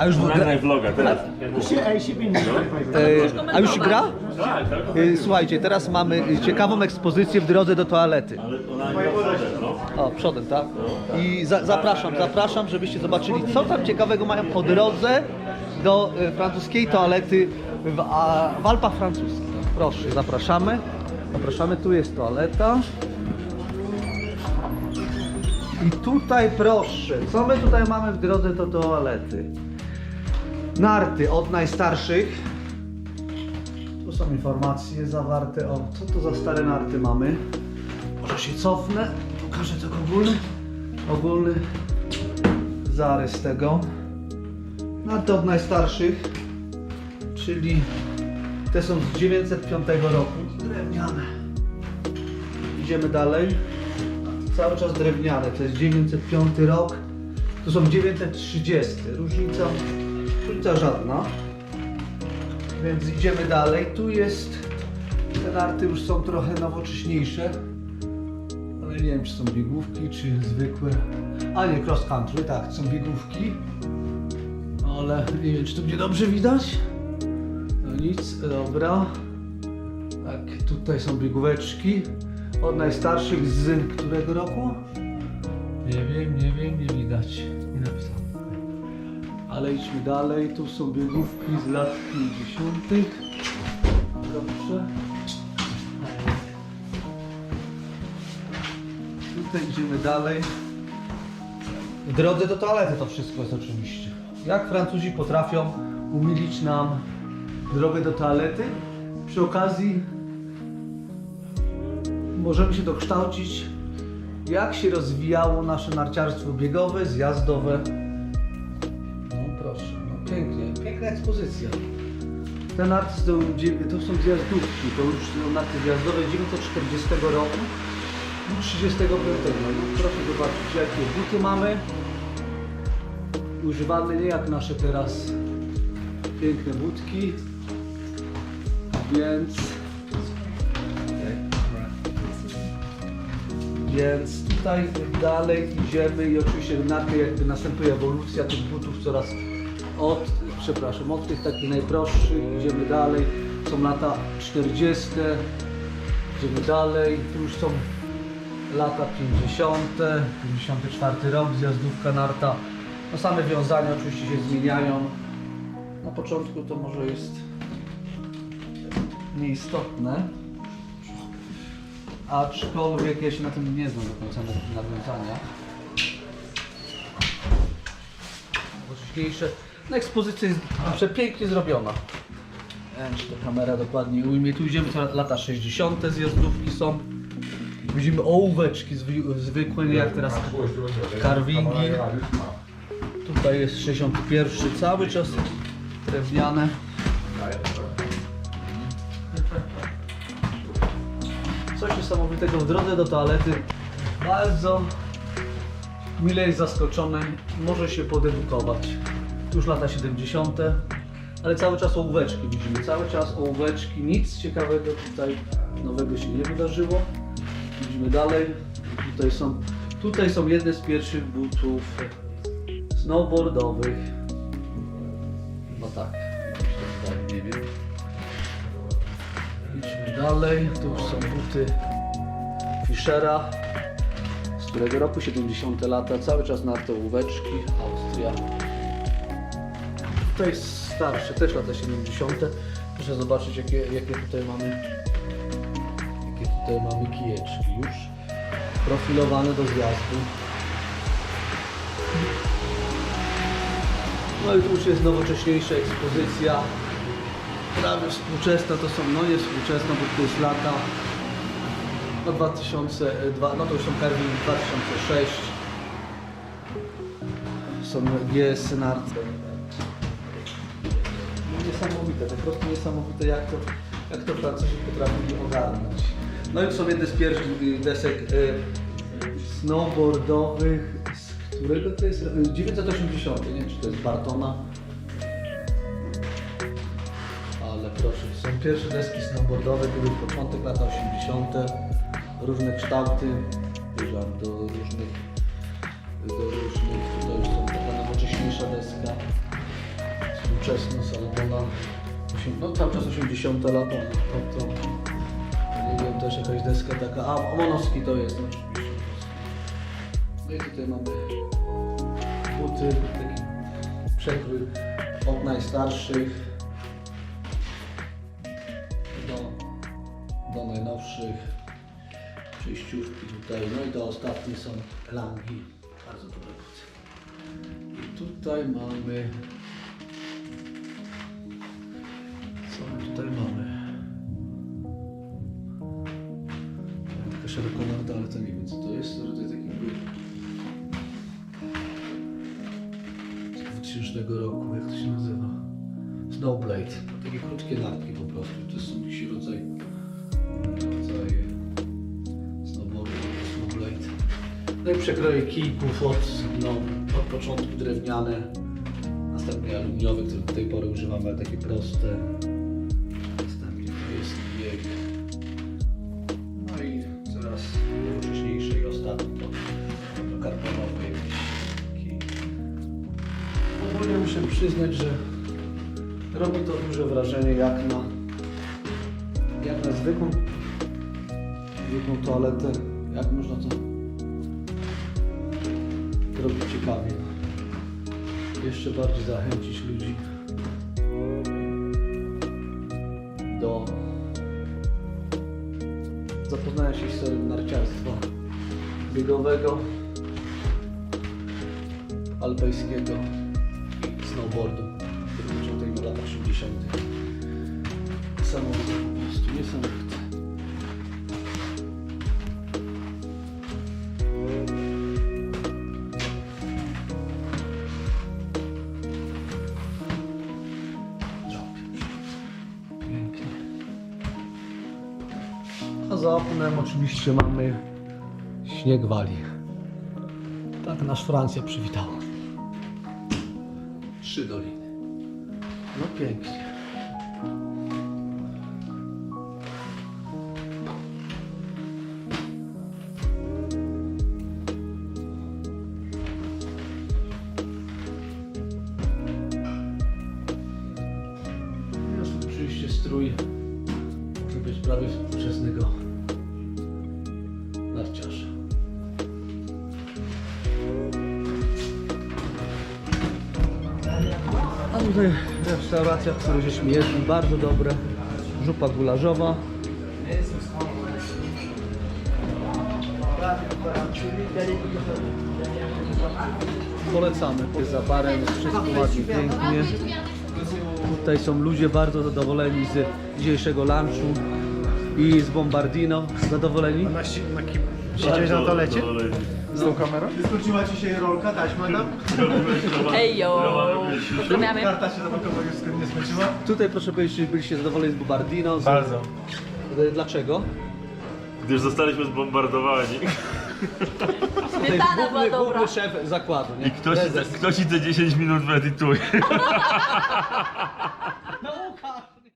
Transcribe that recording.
A już gra, Nagraj vloga teraz. e, a już gra? Tak, tak. E, Słuchajcie, teraz mamy ciekawą ekspozycję w drodze do toalety. Ale ona nie przodem, no. O, przodem, tak? I za, zapraszam, zapraszam, żebyście zobaczyli, co tam ciekawego mają po drodze do e, francuskiej toalety w, a, w Alpach francuskich. Proszę, zapraszamy. Zapraszamy, tu jest toaleta. I tutaj proszę, co my tutaj mamy w drodze do toalety? Narty od najstarszych. Tu są informacje zawarte o co to za stare narty mamy. Może się cofnę, pokażę tak ogólny, ogólny zarys tego. Narty od najstarszych, czyli te są z 905 roku, drewniane. Idziemy dalej. Cały czas drewniane, to jest 905 rok, to są 930. Różnica, różnica żadna. Więc idziemy dalej. Tu jest, te narty już są trochę nowocześniejsze. Ale nie wiem, czy są biegówki, czy zwykłe. A nie, cross country, tak, są biegówki. Ale nie wiem, czy tu będzie dobrze widać. No nic, dobra. Tak, tutaj są biegóweczki. Od najstarszych z którego roku? Nie wiem, nie wiem, nie widać. Nie napisano. Ale idźmy dalej. Tu są biegówki z lat 50. Dobrze. Tutaj idziemy dalej. W drodze do toalety to wszystko jest oczywiście. Jak Francuzi potrafią umilić nam drogę do toalety? Przy okazji możemy się dokształcić, jak się rozwijało nasze narciarstwo biegowe, zjazdowe. Pięknie, piękna ekspozycja. Te narty to, to są zjazdówki, to już są narty zjazdowe 940 roku i 35. No, proszę zobaczyć, jakie buty mamy. Używane nie jak nasze teraz piękne budki. Więc Więc tutaj dalej idziemy i oczywiście na tej jakby następuje ewolucja tych butów coraz od, przepraszam, od tych takich najprostszych, idziemy dalej, są lata 40, idziemy dalej, tu już są lata 50, 54 rok, zjazdówka narta, no same wiązania oczywiście się zmieniają, na początku to może jest nieistotne, aczkolwiek ja się na tym nie znam do końca na nawiązania. Wcześniejsze. No ekspozycja jest przepięknie zrobiona. Nie wiem, czy ta kamera dokładnie ujmie. Tu idziemy to lata 60. zjazdówki są. Widzimy ołóweczki zwy- zwykłe, nie jak teraz carvingi. Tutaj jest 61 cały czas drewniane. Coś niesamowitego w drodze do toalety. Bardzo mile jest zaskoczony, może się podedukować. Już lata 70. Ale cały czas ołóweczki widzimy, cały czas ołóweczki, nic ciekawego tutaj nowego się nie wydarzyło. Widzimy dalej, tutaj są, tutaj są jedne z pierwszych butów snowboardowych. No tak, tak nie wiem. Idźmy dalej, tu już są buty Fischera, z którego roku 70 lata, cały czas na to ołóweczki, Austria. To jest starsze, też lata 70. Proszę zobaczyć jakie, jakie tutaj mamy jakie tutaj mamy kijeczki już profilowane do zjazdu. No i tu już jest nowocześniejsza ekspozycja. Prawie współczesna to są, no nie współczesna, bo to jest lata no 2002, no to już są Carvin 2006. Są GS narty. Niesamowite, po prostu niesamowite jak to, jak to Francuzi potrafili ogarnąć. No i to są jedne z pierwszych y, desek y, snowboardowych, z którego to jest? Y, 980, nie wiem czy to jest Bartona. Ale proszę, są pierwsze deski snowboardowe, były początek lata 80. Różne kształty, do różnych, do różnych, to już są taka nowocześniejsza deska. Współczesna Salomona. No cały czas 80 lata. No to nie wiem, też jakaś deska taka. A, Omonowski to jest oczywiście. No i tutaj mamy buty, taki przekrój od najstarszych do, do najnowszych przejściówki tutaj. No i to ostatnie są langi. Bardzo dobre buty. I tutaj mamy. Szerokolarda, ale to nie wiem co to jest. To taki jakby z 2000 roku, jak to się nazywa? Snowblade. To takie krótkie nartki po prostu. To jest jakiś rodzaj, rodzaj snowboardu, snowblade. No i przekroje kijków od, no, od początku drewniane, następnie aluminiowe, które do tej pory używamy, ale takie proste. Przyznać, że robi to duże wrażenie jak na, jak na zwykłą, zwykłą toaletę. Jak można to robić ciekawie. Jeszcze bardziej zachęcić ludzi do zapoznania się z historią narciarstwa biegowego, alpejskiego snowboardu, początek latach 80. Niesamowite po prostu, niesamowite. Pięknie. A za oknem oczywiście mamy śnieg wali. Tak nas Francja przywitała. Trzy doliny. No pięknie. Jest oczywiście strój, może być prawie współczesnego A tutaj restauracja, w której żeśmy jedli, bardzo dobre. Żupa gularzowa. Polecamy. Jest za barem, jest wszystko ładnie, pięknie. Tutaj są ludzie bardzo zadowoleni z dzisiejszego lunchu i z Bombardino. Zadowoleni? Na, si- na kim? Siedziałeś na toalecie? Z tą kamerą? Skróciła Ci się rolka, taśma tam? Ejo! Rozumiemy? Karta się zapakowa już nie skończyła? Tutaj proszę powiedzieć, czy byliście zadowoleni z Bombardino? Z... Bardzo. E, Dlaczego? Gdyż zostaliśmy zbombardowani. Śmietana była główny, dobra. główny szef zakładu, nie? I ktoś, Prezes. ktoś i te 10 minut wyedytuje.